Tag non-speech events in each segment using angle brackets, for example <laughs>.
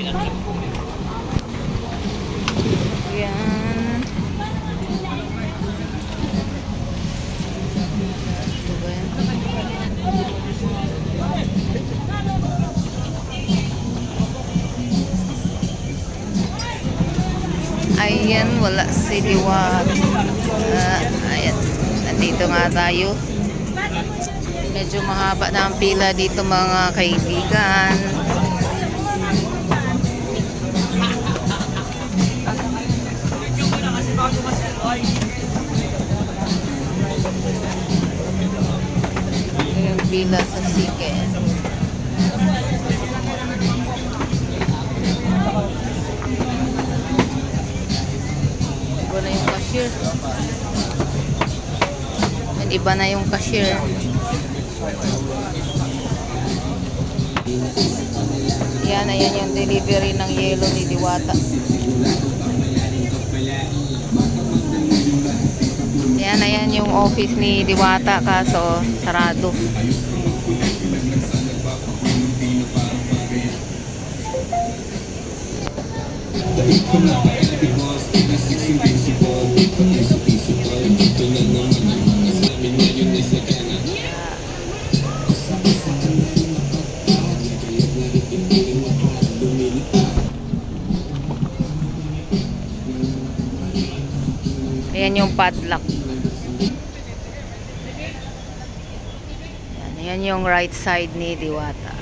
Yan. Ito ba yan? Ayan, wala si Diwat. Ah, ayan, nandito nga tayo. Medyo mahaba na ang pila dito mga kaibigan. Ayan, pila sa siken. Iba na yung cashier. Ayan, Iba na yung cashier. Yan, ayan yung delivery ng yelo ni Diwata. Yan, ayan yung office ni Diwata kaso sarado. Ayan yung padlock. Ayan yung right side ni Diwata.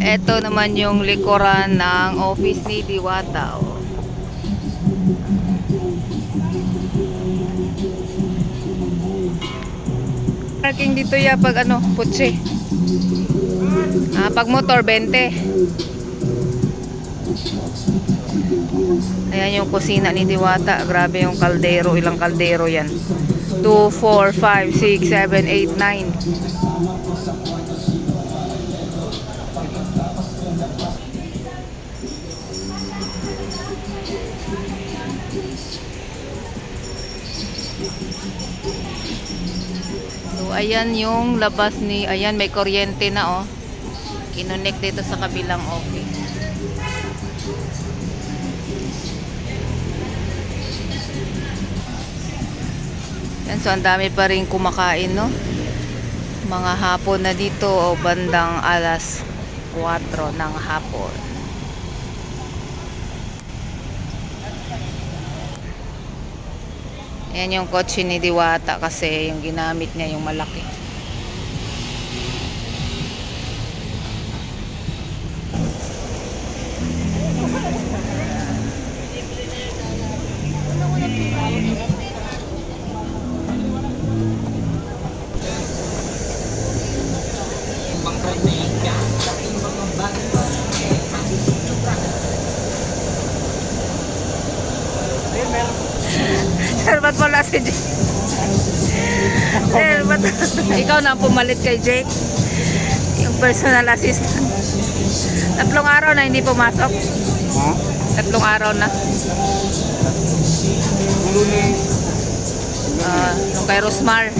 Ito naman yung likuran ng office ni Diwata. Oh. Parking dito ya pag ano, putse. Ah, pag motor 20. Ayan yung kusina ni Diwata. Grabe yung kaldero. Ilang kaldero yan. 2, 4, 5, 6, 7, 8, 9. So, ayan yung labas ni, ayan, may kuryente na, oh. Kinonek dito sa kabilang office. So ang dami pa rin kumakain, no? Mga hapon na dito, o bandang alas 4 ng hapon. Yan yung kotse ni Diwata kasi yung ginamit niya yung malaki. Ba't ikaw na ang pumalit kay Jake? Yung personal assistant. Tatlong araw na hindi pumasok. Ha? Tatlong araw na. Lunes. Ah, nung kay Rosmar.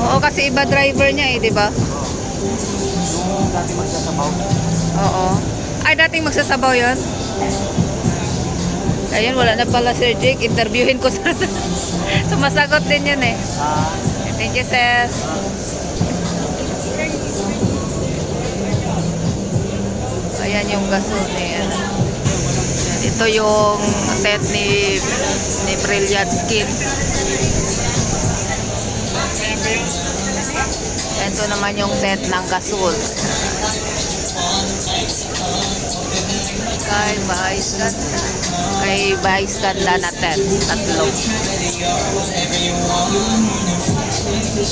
Oo, kasi iba driver niya eh, di ba? Nung dati magsasabaw. Oo. Ay, dating magsasabaw yon. Ayun, wala na pala Sir Jake. Interviewin ko sana. <laughs> Sumasagot din yun eh. Ah, Thank you, sir. Ayan yung gasol ni ano. Ito yung set ni ni Brilliant Skin. Ito naman yung set ng gasol. Kay Ganda. Kay Ganda na 10. Tatlo. Ayan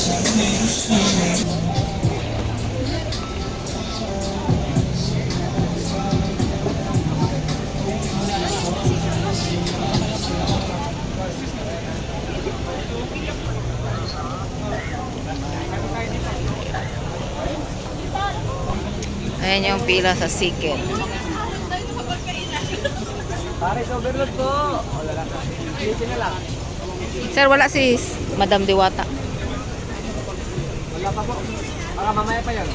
yung pila sa Siken. pare overload po. Wala lang. Sir, wala si Madam Diwata. Pa po. Baka mamaya pa yun.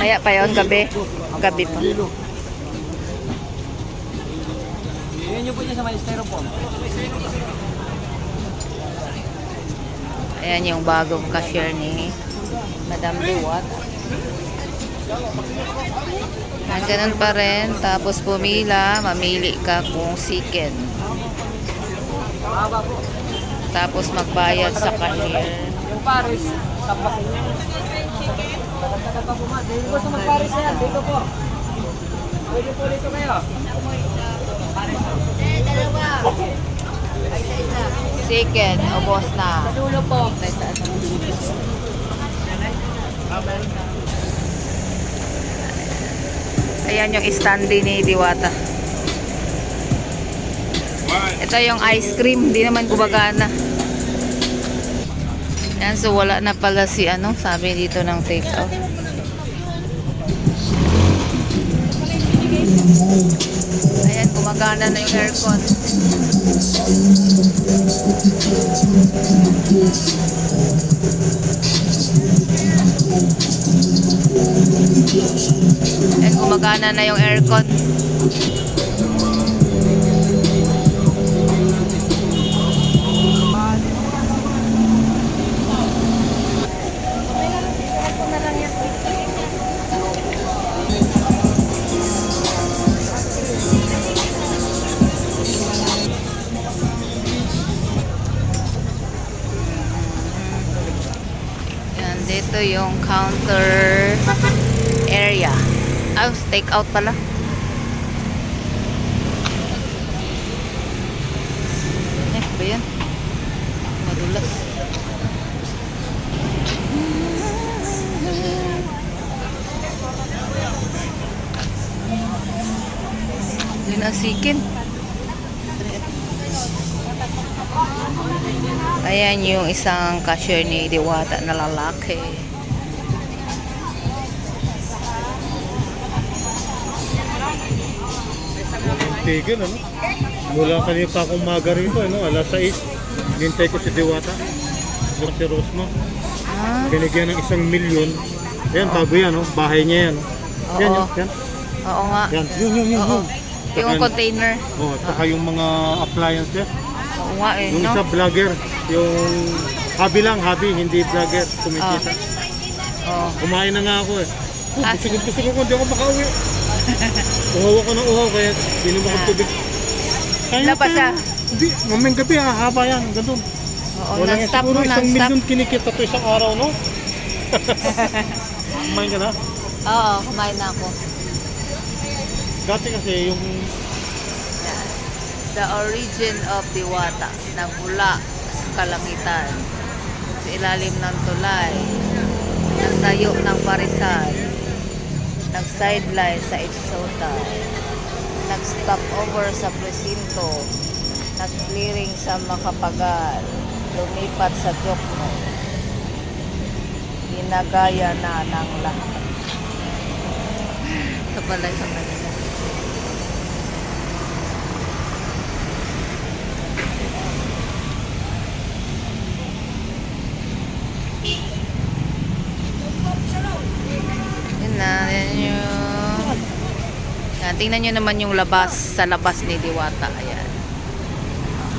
Maya pa yon gabi. Gabi pa. Yan yung po niya sa may styrofoam. Ayan yung bagong cashier ni Madam Liwat. Yan, ganun pa rin. Tapos pumila, mamili ka kung siken. Mahaba po. Tapos magbayad sa cashier. Yung Paris, tapasin niya. Pa po gusto mag-Paris yan. Dito po. Pwede po dito kayo. Siken, ubos na. Sa dulo po. Ayan yung standee ni Diwata. Ito yung ice cream, hindi naman gumagana. Yan, so wala na pala si ano, sabi dito ng take out. Ayan, gumagana na yung aircon. Ayan, gumagana na yung aircon. Dito yung counter area. Ah, take out pala. Eh, ba yan? Madulas. Linasikin. Ayan yung isang cashier ni Diwata na lalaki. Tigil, ano? Mula kanina pa akong maga rito, ano? Alas 6. Nintay ko si Diwata. Yung si Rosma. Ah, Binigyan ng isang milyon. Yan, bago yan, no? Bahay niya yan? Yan, Oo. yan, yan. oo nga. Yan, yun, yun, yun. Oo. yun. Yung Saka- container. Oh, at saka yung mga appliances. Nga eh, Yung no? isa vlogger. Yung habi lang, habi, hindi vlogger. Kumikita. Oo. Kumain na nga ako eh. Oh, Ah. gusto ko, gusto ko, hindi ako makauwi. <laughs> Uhaw ako ng uhaw, kaya inom ako ng tubig. Kaya pa tayo. siya? Hindi, mamayang gabi, ah, haba yan, ganun. Oo, Wala nga non-stop siguro no, isang non-stop. milyon kinikita to isang araw, no? <laughs> Kumain ka na? Oo, kumain na ako. Dati kasi yung The origin of Diwata, nagmula sa kalangitan, sa ilalim ng tulay, nagtayo ng parisan, nag-sideline sa Ipsota, nag-stop over sa presinto, nag-clearing sa Makapagal, lumipat sa Jokno, ginagaya na ng lahat. Pala yung kanila. Yun na, yan yung... Yan, tingnan nyo naman yung labas, sa labas ni Diwata. Ayan.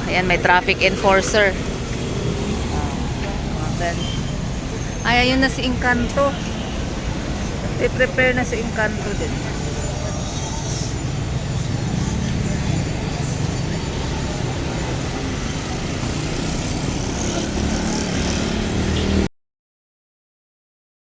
Ayan, may traffic enforcer. Ah, then, ay, ayun na si Encanto. Pre-prepare na si Encanto din.